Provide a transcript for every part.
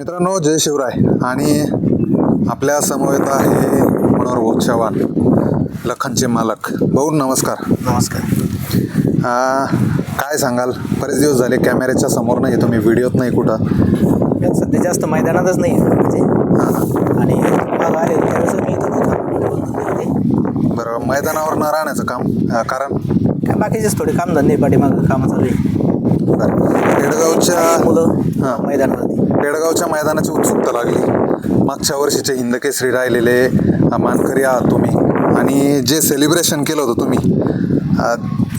मित्रांनो जय शिवराय. आणि आपल्या समवेत आहे मनोहर भाऊ चव्हाण लखनचे मालक. भाऊ नमस्कार. नमस्कार. काय सांगाल? बरेच दिवस झाले कॅमेऱ्याच्या समोर नाही तुम्ही व्हिडिओत नाही कुठं. सध्या जास्त मैदानातच नाही म्हणजे आणि इथं नव्हतो. बरं मैदानावर न राहण्याचं काम कारण? काय बाकीचेच थोडे कामधंदे पाठीमागं कामं चालू आहे. बरं. पेडगावच्या मुलं हां. पेडगावच्या मैदानाची उत्सुकता लागली. मागच्या वर्षीचे हिंदकेसरी राहिलेले मानकरी आहात तुम्ही. आणि जे सेलिब्रेशन केलं होतं तुम्ही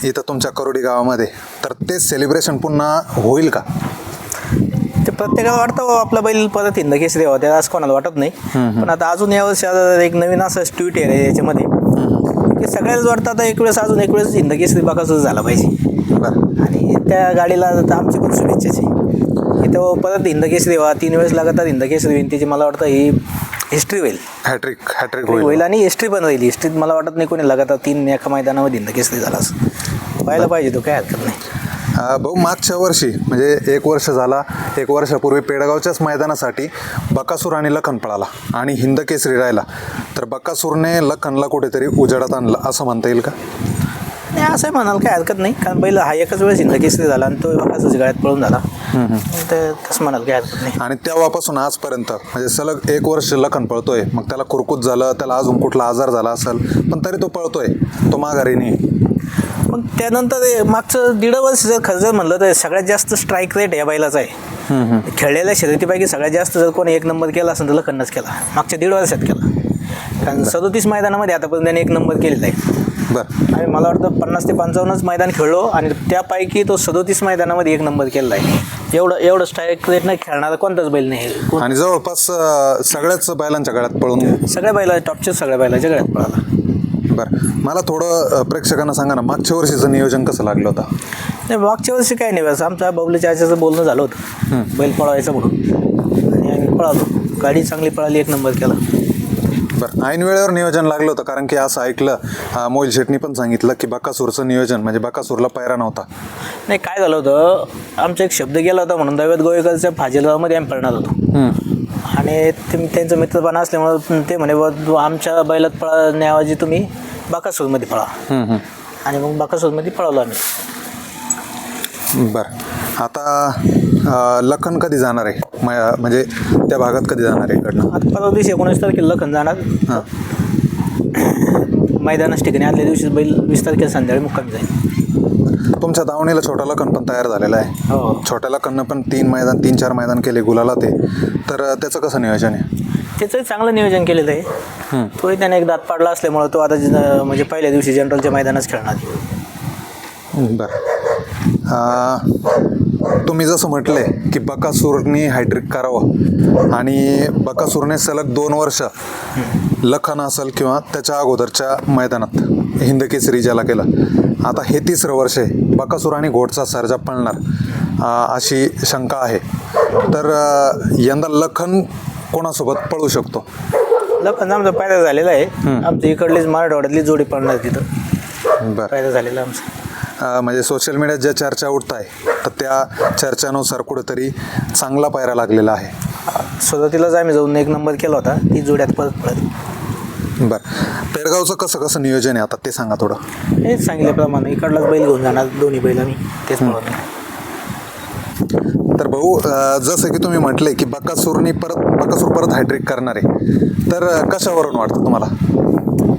इथं तुमच्या करोडी गावामध्ये तर तेच सेलिब्रेशन पुन्हा होईल का? ते प्रत्येकाला वाटतं "हो, आपला बैल परत हिंद केसरी व्हावा. त्याला असं कोणाला वाटत नाही. पण आता अजून आता एक नवीन असं ट्विट आहे याच्यामध्ये. की सगळ्याच वाटतं आता एक वेळेस अजून एक वेळेस हिंद केसरी बाकासूर झाला पाहिजे. आणि त्या गाडीला आता आमची पण शुभेच्छाच आहे की तो परत हिंद केसरी व्हा. तीन वेळेस लगातार हिंद केसरी होईल. त्याची मला वाटतं ही हिस्ट्री होईल. हॅट्रिक हॅट्रिक होईल. आणि हिस्ट्री पण राहील हिस्ट्रीत मला वाटत नाही कोणी लगातार तीन एका मैदानामध्ये हिंद केसरी झाला असं. व्हायला पाहिजे तो काय हरकत नाही. भाऊ मागच्या वर्षी म्हणजे एक वर्ष झाला एक वर्षापूर्वी पेडगावच्याच मैदानासाठी बकासूर आणि लखन पळाला आणि हिंद केसरी राहिला. तर बकासूरने लखनला कुठेतरी उजेडात आणलं असं म्हणता येईल का? नाही असं म्हणाल काय हरकत नाही. कारण पहिलं हा एकच वेळेस हिंद केसरी झाला आणि तो बघाच गळ्यात पळून झाला. तर तसं म्हणाल काय हरकत नाही. आणि तेव्हापासून आजपर्यंत म्हणजे सलग एक वर्ष लखन पळतोय. मग त्याला कुरकुत झालं त्याला अजून कुठला आजार झाला असेल पण तरी तो पळतोय. तो माघारी नाही. मग त्यानंतर मागचं दीड वर्ष जर खरं जर म्हणलं तर सगळ्यात जास्त स्ट्राईक रेट या बैलाचा आहे. खेळलेल्या शर्यतीपैकी सगळ्यात जास्त जर कोणी एक नंबर केला असेल तर लखनच केला. मागच्या दीड वर्षात केला. कारण सदोतीस मैदानामध्ये आतापर्यंत त्याने एक नंबर केलेला आहे. बरं. आणि मला वाटतं पन्नास ते पंचावन्नच मैदान खेळलो आणि त्यापैकी तो सदोतीस मैदानामध्ये एक नंबर केलेला आहे. एवढं एवढं स्ट्राईक रेटनं खेळणारा कोणताच बैल नाही आणि जवळपास सगळ्याच बैलांच्या गळ्यात पळून सगळ्या बैला टॉपच्या सगळ्या बैलाच्या गळ्यात पळाला. बरं. मला थोडं प्रेक्षकांना सांगा ना मागच्या वर्षीचं नियोजन कसं लागलं होतं? नाही मागच्या वर्षी काय नाही बस आमच्या बबलीच्या आच्याचं बोलणं झालं होतं. बैल पळवायचं म्हणून. आणि आम्ही पळालो. गाडी चांगली पळाली एक नंबर केला. बरं. ऐन वेळेवर नियोजन लागलं होतं कारण की असं ऐकलं मोहिल शेटनी पण सांगितलं की बकासूरचं नियोजन म्हणजे बकासूरला पायरा नव्हता. नाही काय झालं होतं आमचा एक शब्द गेला होता म्हणून दव्यात गोवेकरच्या फाजीलगावमध्ये आम्ही पळणार होतो. आणि त्यांचं मित्रपणा असल्यामुळं ते म्हणे "बुवा, तू आमच्या बैलात पळण्याऐवजी तुम्ही बाकासूरमध्ये पळा. आणि मग बाकासूरमध्ये पळवलो आम्ही. बरं. आता लखन कधी जाणार आहे? म- म्हणजे त्या भागात कधी जाणार आहे इकडनं? आता परवा दिवशी एकोणीस तारखेला लखन जाणार. हां. मैदानाच ठिकाणी आदल्या दिवशी बैल वीस तारखेला संध्याकाळी मुक्कामी जाईल. तुमच्या दावणीला छोटा लखन पण तयार झालेला आहे. हो. छोट्या लखननं पण तीन मैदान तीन चार मैदान केले गुलाला ते. तर त्याचं कसं नियोजन आहे? त्याचंही चांगलं नियोजन केलेलं आहे. तोही त्याने एक दात पाडला असल्यामुळं तो आता म्हणजे पहिल्या दिवशी जनरलच्या मैदानात खेळणार बरं. तुम्ही जसं म्हटले की बकासूरनी हायड्रिक करावं. आणि बकासूरने सलग दोन वर्ष लखन असेल किंवा त्याच्या अगोदरच्या मैदानात हिंद केसरी ज्याला केलं. आता हे तिसरं वर्ष आहे. बकासूर आणि घोटचा सर्जा पळणार अशी शंका आहे. तर यंदा लखन कोणासोबत पळू शकतो? लखन आमचा फायदा झालेला आहे. आमच्या इकडलीच मराठवाड्यातली जोडी पडणार तिथं. बरं. फायदा झालेला आमचा. म्हणजे सोशल मीडियात ज्या चर्चा उठत आहे तर त्या चर्चानुसार कुठेतरी चांगला पायरा लागलेला आहे. सुरुवातीलाच आम्ही जाऊन एक नंबर केला होता ती जोड्यात परत पडत. बरं. पेडगावचं कसं कसं नियोजन आहे आता ते सांगा थोडं. हेच सांगितल्याप्रमाणे इकडलाच बैल घेऊन जाणार दोन्ही बैल आम्ही तेच तर भाऊ जसं की तुम्ही म्हटले की बकासूरनी परत बकासूर परत हायड्रिक करणार. आहे तर कशावरून वाटतं तुम्हाला?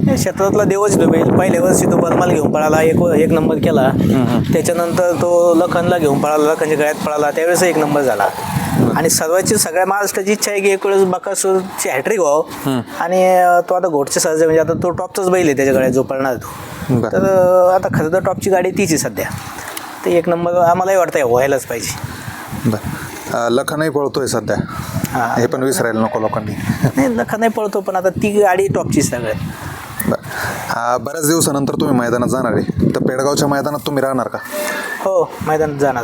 क्षेत्रातला देवच तो बैल. पहिल्या वर्षी तो बर्माल घेऊन पळाला एक एक नंबर केला. त्याच्यानंतर तो लखनला घेऊन पळाला लखनच्या गळ्यात पळाला. त्यावेळेस एक नंबर झाला. आणि सर्वांची सगळ्या महाराष्ट्राची इच्छा आहे की एक वेळेस बकासूरची हॅट्रिक व्हावं. आणि तो आता घोटचे सर्जे म्हणजे आता तो टॉपचाच बैल आहे त्याच्या गळ्यात जो पळणार तो. तर आता खरं तर टॉपची गाडी तीच आहे सध्या. तर एक नंबर आम्हालाही वाटतं व्हायलाच पाहिजे. लखनही पळतोय सध्या. हां. हे पण विसरायला नको लोकांनी. नाही लखन नाही पळतो पण आता ती गाडी टॉपची सगळ्यात. बरं बऱ्याच दिवसानंतर तुम्ही मैदानात जाणार आहे. तर पेडगावच्या मैदानात तुम्ही राहणार का? हो मैदानात जाणार.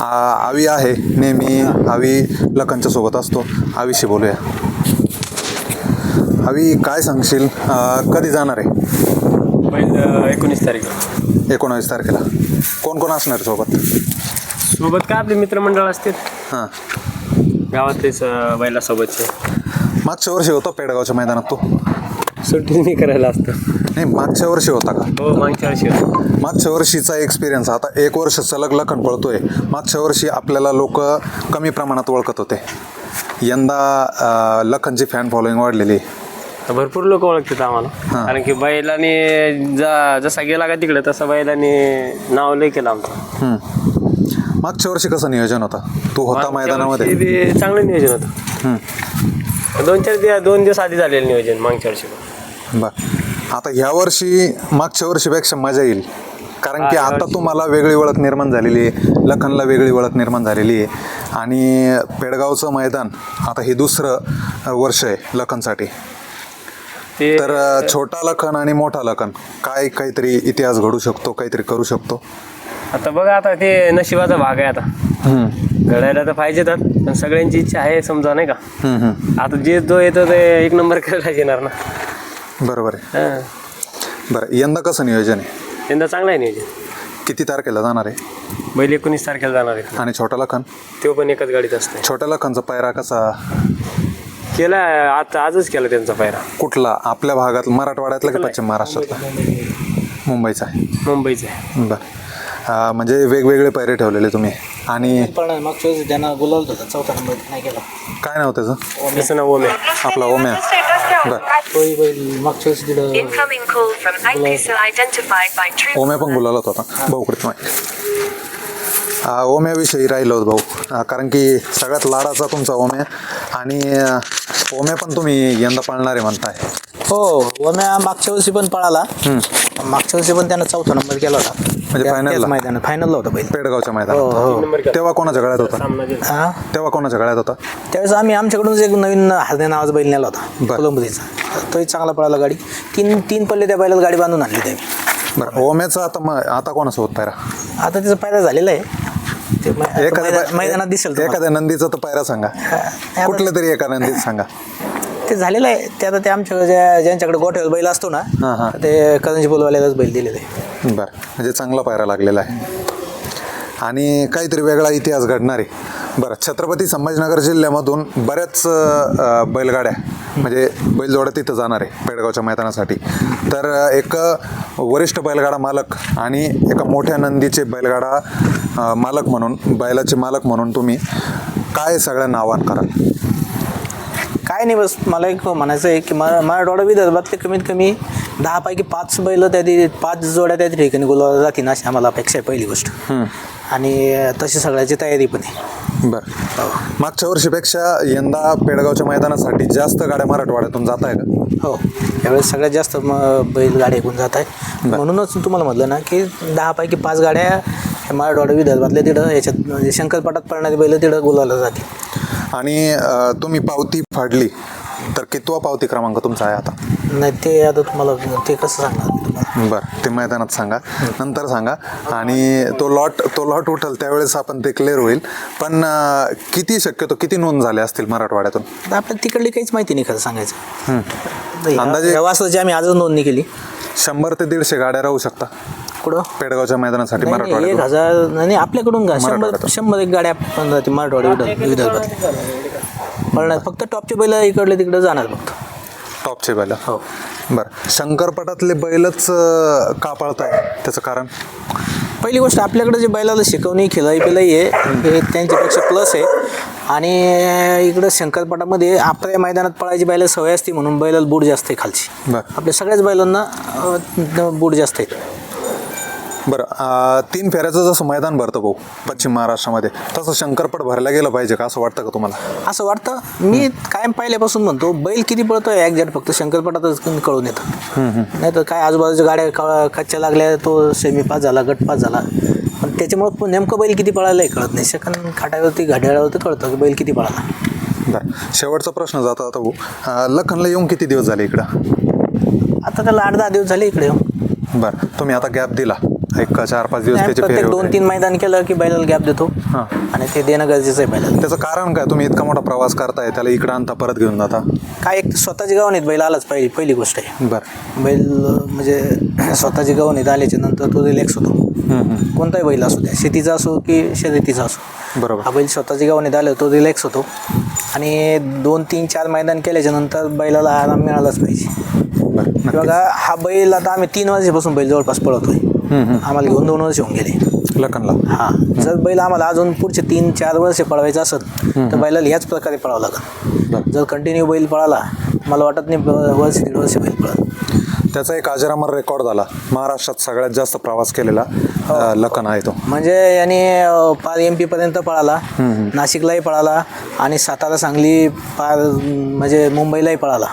आ- आवी आहे नेहमी आवी लखनच्या सोबत असतो. आवीशी बोलूया. आवी काय सांगशील? कधी जाणार आहे? पहिलं एकोणीस तारीख एकोणावीस तारखेला. कोण कोण असणार सोबत? सोबत काय आपले मित्रमंडळ असते हां. गावातलेच बैलासोबतचे. मागच्या वर्षी होता पेडगावच्या मैदानात तो. सुट्टी मी करायला असतं नाही मागच्या वर्षी होता का हो मागच्या वर्षी होतं. मागच्या वर्षीचा एक्सपिरियन्स आता एक वर्ष सलग लखन पळतोय मागच्या वर्षी आपल्याला लोक कमी प्रमाणात ओळखत होते यंदा अं, लखनची फॅन फॉलोईंग वाढलेली आहे. भरपूर लोक ओळखतात आम्हाला हां. कारण की बैलाने जा जसा गेला का तिकडे तसं बैलाने नाव लय केलं आमचं हम्म. मागच्या वर्षी कसं नियोजन होता तू होता मागच्या मैदानामध्ये वर्षी चांगलं नियोजन होतं हम्म. दोन चार दिवस दोन दिवस आधी झालेलं नियोजन मागच्या वर्षी पण. बर. आता ह्या वर्षी मागच्या वर्षीपेक्षा मजा येईल. कारण की आता तुम्हाला वेगळी ओळख निर्माण झालेली आहे. लखनला वेगळी ओळख निर्माण झालेली आहे. आणि पेडगावचं मैदान आता हे दुसरं वर्ष आहे लखनसाठी. तर छोटा लखन आणि मोठा लखन काय काहीतरी इतिहास घडू शकतो काहीतरी करू शकतो? आता बघा आता ते नशिबाचा भाग आहे आता. घडायला तर पाहिजेत पण सगळ्यांची इच्छा आहे समजा नाही का. आता जे जो येतो ते एक नंबर करायला येणार ना. बरोबर आहे. हां. बरं यंदा कसं नियोजन आहे? यंदा चांगलं आहे नियोजन. किती तारखेला जाणार आहे? बैल एकोणीस तारखेला जाणार आहे. आणि छोटा लखन? तो पण एकाच गाडीत असते छोट्या लखनचा पायरा कसा? केला आता आजच केला त्यांचा पायरा. कुठला? आपल्या भागात मराठवाड्यातला की पश्चिम महाराष्ट्रातला मुंबईचा आहे. मुंबईचा आहे. बरं. अं, म्हणजे वेगवेगळे पैरे ठेवलेले तुम्ही. आणि पण मागच्या वेळेस त्यांना बोलावलं होतं चौथा नंबर नाही केला. काय नाव त्याचं? त्याचं नाव ओमे आपला ओम्या. तोही बैल मागच्या वेळेस तिथं Incoming call from IPISA identified by True Omya पण बोलावला होता भाऊ कडे माहिती. ओम्याविषयी राहिलो होत भाऊ. कारण की सगळ्यात लाडाचा तुमचा ओम्या. आणि अं, ओम्या पण तुम्ही यंदा पाळणारे म्हणताय. हो वम्या मागच्या वर्षी पण पळाला. मागच्या वर्षी पण त्यानं चौथा नंबर केला होता. म्हणजे final ला? मैदान फायनलला होता बैल. पेडगावच्या हो मैदानात हो. नंबर केला. तेव्हा कोणाच्या गळ्यात होता. हा? तेव्हा कोणाच्या गळ्यात होता? त्यावेळेस आम्ही आमच्याकडूनच एक नवीन हरणे नावाचा बैल नेला होता बरं. कोलंबरीचा तोही चांगला पळाला गाडी. तीन तीन पल्ले त्या बैलाला गाडी बांधून आणली त्यावेळी बरं. ओम्याचा आता मग आता कोणासोबत पायरा? आता त्याचा पायरा झालेला आहे. एखाद्या मैदा- मैदानात दिसेल. एखाद्या नंदीचा तर पायरा सांगा. हा, कुठल्या तरी एका नंदीत सांगा. ते झालेलं आहे. ते आता ते आमच्या ज्या ज्यांच्याकडे गोठ्यावर बैल असतो ना हां, हां. ते करंजी बोलवाल्यालाच बैल दिलेले. बरं. म्हणजे चांगला पायरा लागलेला आहे. आणि काहीतरी वेगळा इतिहास घडणार आहे. बरं छत्रपती संभाजीनगर जिल्ह्यामधून बऱ्याच अ, बैलगाड्या म्हणजे बैलजोड्या तिथं जाणार आहे पेडगावच्या मैदानासाठी. तर अ, एक वरिष्ठ बैलगाडा मालक आणि एका मोठ्या नंदीचे बैलगाडा अ, मालक म्हणून बैलाचे मालक म्हणून तुम्ही काय सगळ्यांना आव्हान कराल काय नाही बस मला एक म्हणायचं आहे की मरा मराठवाडा विदर्भातले कमीत कमी दहा पैकी पाच बैल त्या पाच जोड्या त्या ठिकाणी गुलाला जातील अशी आम्हाला अपेक्षा आहे पहिली गोष्ट. आणि तशी सगळ्याची तयारी पण आहे. बरं. मागच्या वर्षीपेक्षा यंदा पेडगावच्या मैदानासाठी जास्त गाड्या मराठवाड्यातून जात आहे का हो. यावेळेस सगळ्यात जास्त म- बैलगाड्या ऐकून जात आहे म्हणूनच तुम्हाला म्हटलं ना की दहा पैकी पाच गाड्या ह्या मराठवाडा विदर्भातल्या तिथं याच्यात म्हणजे शंकरपटात पडणारी बैल तिथं गुलाला जातील. आणि अ, तुम्ही पावती फाडली तर कितवा पावती क्रमांक तुमचा आहे आता. नाही ते आता तुम्हाला ते कसं सांगणार मी तुम्हाला? बरं ते मैदानात सांगा नंतर सांगा. आणि तो लॉट तो लॉट उठल त्यावेळेस आपण ते क्लिअर होईल. पण अ, किती शक्यतो किती नोंद झाल्या असतील मराठवाड्यातून? आता आपल्याला तिकडली काहीच माहिती नाही खरं सांगायचं. अंदाजे- आम्ही आजच नोंदणी केली. शंभर ते दीडशे गाड्या राहू शकता. कुठं पेडगावच्या मैदानासाठी नाही, नाही, एक हजार नाही आपल्याकडून का शंभर. शंभर एक गाड्या पण जाते मराठवाडा विदर्भ विदर्भात पळणार. फक्त टॉपचे बैल इकडले तिकडे जाणार फक्त. टॉपचे बैल. हो. बरं. शंकरपटातले बैलच अ, का पाळताय? त्याचं कारण? पहिली गोष्ट आपल्याकडे जे बैलाला शिकवणी खिलाई पिलाई आहे हे त्यांच्यापेक्षा प्लस आहे. आणि इकडं शंकरपटामध्ये आपल्या मैदानात पळायची बैला सवय असते म्हणून बैलाला बूड जास्त आहे खालची. बरं. आपल्या सगळ्याच बैलांना अं, बूड जास्त आहे बरं तीन फेऱ्याचं जसं मैदान भरतं भाऊ पश्चिम महाराष्ट्रामध्ये तसं शंकरपट भरला गेलं पाहिजे का? असं वाटतं का तुम्हाला? असं वाटतं. मी कायम पहिल्यापासून म्हणतो बैल किती पळतोय एक्झॅक्ट फक्त शंकरपटातच कळून येतं. नाही तर काय आजूबाजूच्या गाड्या क- कच्च्या लागल्या तो सेमी पास झाला गट पास झाला. पण त्याच्यामुळं पण नेमकं बैल किती पळायलाही कळत नाही. सेकंड खाट्यावरती घड्याळावरती कळतं की बैल किती पळाला. बरं शेवटचा प्रश्न जाता आता लखनला येऊन किती दिवस झाले इकडं? आता त्याला आठ दहा दिवस झाले इकडे येऊन. बरं तुम्ही आता गॅप दिला. एक चार पाच दिवस त्याचे फेरे प्रत्येक दोन वगैरे? तीन मैदान केलं की बैलाला गॅप देतो. हां. आणि ते देणं गरजेचं आहे बैलाला. त्याचं कारण काय? तुम्ही इतका मोठा प्रवास करताय त्याला इकडं आणता परत घेऊन जाता. काय एक स्वतःची गावणीत बैल आलाच पहिली पहिली गोष्ट आहे. बरं. बैल म्हणजे स्वतःची गावणीत आल्याच्यानंतर तो रिलॅक्स होतो हम्म, हम्म. कोणताही बैल असो त्या शेतीचा असो की शर्यतीचा असो. बरोबर. हा बैल स्वतःची गावणीत आलं तो रिलॅक्स होतो आणि दोन तीन चार मैदान केल्याच्यानंतर बैलाला आराम मिळालाच पाहिजे. बघा हा बैल आता आम्ही तीन वर्षापासून बैल जवळपास पळवतोय आम्हाला घेऊन दोन वर्ष होऊन गेले. लखनला. हा. जर बैल आम्हाला अजून पुढचे तीन चार वर्ष पळवायचं असेल तर बैलाला ह्याच प्रकारे पळावं लागेल. बरं. जर कंटिन्यू बैल पळाला मला वाटत नाही वर्ष दीड वर्ष बैल पळत त्याचा एक अजरामर रेकॉर्ड झाला. महाराष्ट्रात सगळ्यात जास्त प्रवास केलेला अं, लखन आहे तो. म्हणजे याने पार एम पीपर्यंत पळाला. नाशिकलाही पळाला आणि सातारा सांगली पार म्हणजे मुंबईलाही पळाला.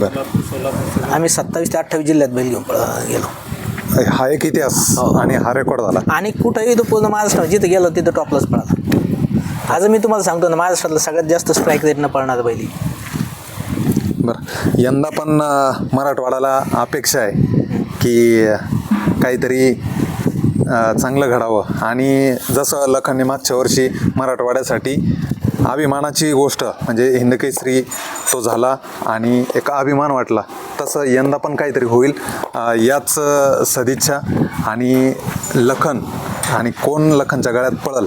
बरं. आम्ही सत्तावीस ते अठ्ठावीस जिल्ह्यात बैल घेऊन पळ गेलो. हा एक इतिहास आणि हा रेकॉर्ड झाला. आणि कुठंही तो पूर्ण महाराष्ट्रात जिथे गेलो तिथं टॉपलाच पळाला. आज मी तुम्हाला सांगतो ना महाराष्ट्रातलं सगळ्यात जास्त स्ट्राईक रेटनं पळणार बैली बरं. यंदा पण अं, मराठवाड्याला अपेक्षा आहे की काहीतरी अं, चांगलं घडावं. आणि जसं लखनने मागच्या वर्षी मराठवाड्यासाठी अभिमानाची गोष्ट म्हणजे हिंदकेसरी तो झाला आणि एक अभिमान वाटला. तसं यंदा पण काहीतरी होईल. याच सदिच्छा आणि लखन आणि कोण लखनच्या गळ्यात पळल?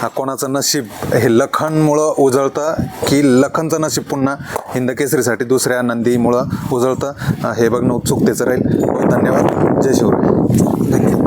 हा कोणाचं नशीब? हे लखनमुळं उजळतं की लखनचं नशीब पुन्हा हिंदकेसरीसाठी दुसऱ्या नंदीमुळं उजळतं? हे बघणं उत्सुकतेचं राहील. धन्यवाद. जय शिवराय. धन्यवाद